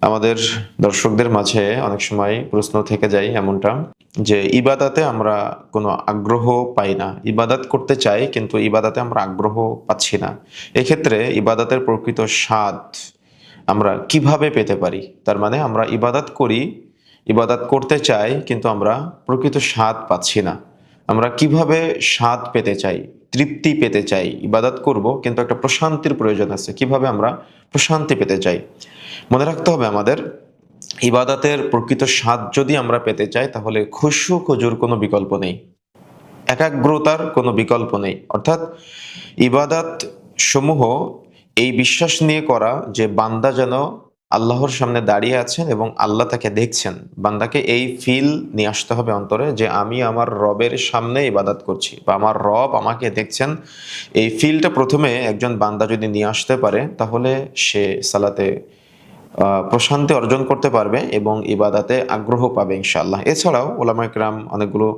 আমাদের দর্শকদের মাঝে অনেক সময় প্রশ্ন থেকে যায় এমনটা যে ইবাদাতে আমরা কোনো আগ্রহ পাই না। ইবাদাত করতে চাই কিন্তু ইবাদাতে আমরা আগ্রহ পাচ্ছি না। এক্ষেত্রে ইবাদাতের প্রকৃত স্বাদ আমরা কীভাবে পেতে পারি? তার মানে আমরা ইবাদাত করি, ইবাদাত করতে চাই কিন্তু আমরা প্রকৃত স্বাদ পাচ্ছি না। আমরা কীভাবে স্বাদ পেতে চাই, তৃপ্তি পেতে চাই, ইবাদাত করব, কিন্তু একটা প্রশান্তির প্রয়োজন আছে। কীভাবে আমরা প্রশান্তি পেতে চাই? মনে রাখতে হবে আমাদের, ইবাদাতের প্রকৃত স্বাদ যদি আমরা পেতে চাই, তাহলে খুশু খুজুর কোনো বিকল্প নেই। একাগ্রতার কোনো বিকল্প নেই। অর্থাৎ ইবাদাত সমূহ এই বিশ্বাস নিয়ে করা যে বান্দা যেন আল্লাহর সামনে দাঁড়িয়ে আছেন এবং আল্লাহ তাকে দেখছেন। বান্দাকে এই ফিল নিয়ে আসতে হবে অন্তরে যে আমি আমার রবের সামনে ইবাদাত করছি বা আমার রব আমাকে দেখছেন। এই ফিলটা প্রথমে একজন বান্দা যদি নিয়ে আসতে পারে, তাহলে সে সালাতে প্রশান্তি অর্জন করতে পারবে এবং ইবাদাতে আগ্রহ পাবে ইনশাল্লাহ এছাড়াও ওলামা একরাম অনেকগুলো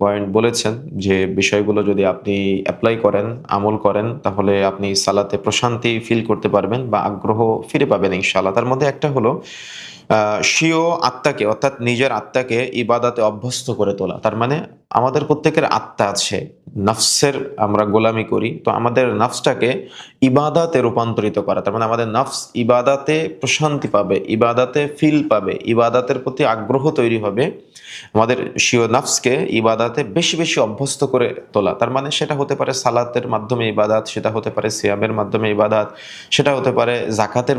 পয়েন্ট বলেছেন যে বিষয়গুলো যদি আপনি অ্যাপ্লাই করেন, আমল করেন, তাহলে আপনি সালাতে প্রশান্তি ফিল করতে পারবেন বা আগ্রহ ফিরে পাবেন ইনশাল্লাহ তার মধ্যে একটা হলো স্বীয় আত্মাকে, অর্থাৎ নিজের আত্মাকে ইবাদাতে অভ্যস্ত করে তোলা। তার মানে আমাদের প্রত্যেকের আত্মা আছে, নফসের আমরা গোলামি করি, তো আমাদের নফসটাকে ইবাদাতে রূপান্তরিত করা। তার মানে আমাদের নফস ইবাদাতে প্রশান্তি পাবে, ইবাদাতে ফিল পাবে, ইবাদাতের প্রতি আগ্রহ তৈরি হবে। আমাদের শিও নফসকে ইবাদাতে বেশি বেশি অভ্যস্ত করে তোলা। তার মানে সেটা হতে পারে সালাতের মাধ্যমে ইবাদাত, সেটা হতে পারে সিয়ামের মাধ্যমে ইবাদাত, সেটা হতে পারে জাকাতের